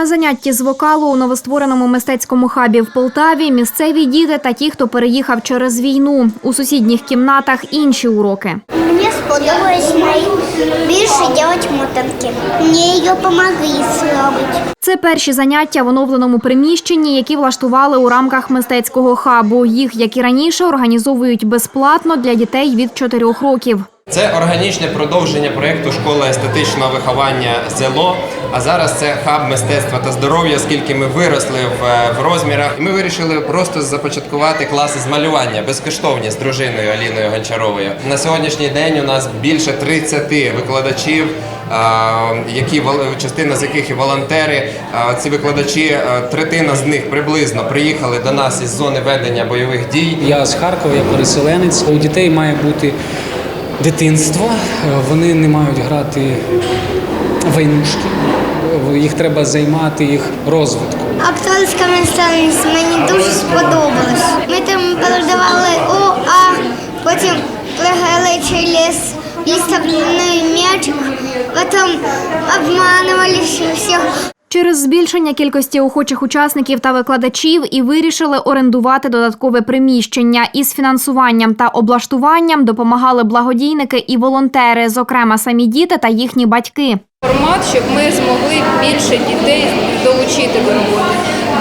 На занятті з вокалу у новоствореному мистецькому хабі в Полтаві місцеві діти та ті, хто переїхав через війну. У сусідніх кімнатах інші уроки. Мне сподобалось найбільше робити мотанки. Мені її допомогли зробити. Це перші заняття в оновленому приміщенні, які влаштували у рамках мистецького хабу. Їх, як і раніше, організовують безплатно для дітей від 4 років. Це органічне продовження проєкту Школа естетичного виховання ЗЕЛО. А зараз це хаб мистецтва та здоров'я, оскільки ми виросли в, е, в розмірах. І ми вирішили просто започаткувати класи з малювання безкоштовні з дружиною Аліною Гончаровою. На сьогоднішній день у нас більше 30 викладачів. е, Які вол- частина з яких і волонтери, Е, ці викладачі, е, третина з них приблизно приїхали до нас із зони ведення бойових дій. Я з Харкова, я переселенець. У дітей має бути дитинство. Е, Вони не мають грати войнушки. Е, Їх треба займати їх розвитком. Акторська майстерність мені дуже сподобалась. Ми там передавали О, А, потім пригали через виставлений м'ячик, потім обманували всіх. Через збільшення кількості охочих учасників та викладачів і вирішили орендувати додаткове приміщення. Із фінансуванням та облаштуванням допомагали благодійники і волонтери, зокрема самі діти та їхні батьки. формат, щоб ми змогли більше дітей долучити до роботи.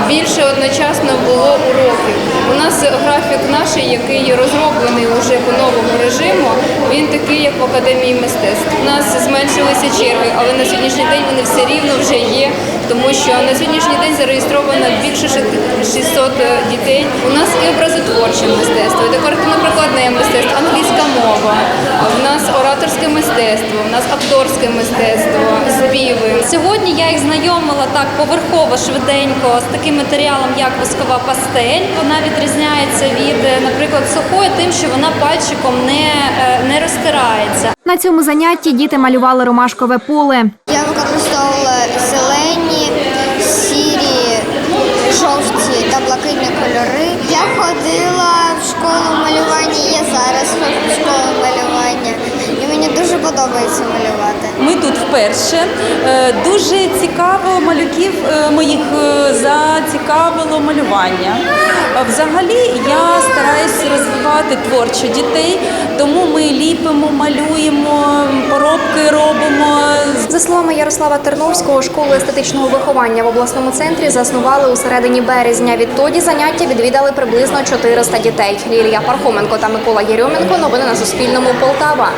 Більше одночасно було уроків. У нас графік наш, який розроблений вже по новому режиму, він такий, як в академії мистецтв. У нас зменшилися черги, але на сьогоднішній день вони все рівно вже є, тому що на сьогоднішній день зареєстровано більше 600 дітей. У нас і образотворче мистецтво, і декоративно-прикладне мистецтво, англійська мова. В нас ораторське мистецтво, в нас акторське мистецтво, співи. Сьогодні я їх знайомила так поверхово, швиденько з таким матеріалом, як воскова пастель. Вона відрізняється від, е, наприклад, сухої, тим, що вона пальчиком не, е, не розтирається. На цьому занятті діти малювали ромашкове поле. Я використовувала зелені, подобається малювати. Ми тут вперше. Е, Дуже цікаво малюків е, моїх е, зацікавило малювання. Взагалі я стараюся розвивати творчо дітей, тому ми ліпимо, малюємо, поробки робимо. За словами Ярослава Терновського, школу естетичного виховання в обласному центрі заснували у середині березня. Відтоді заняття відвідали приблизно 400 дітей. Лілія Пархоменко та Микола Єрьоменко. Новини на Суспільному. Полтава.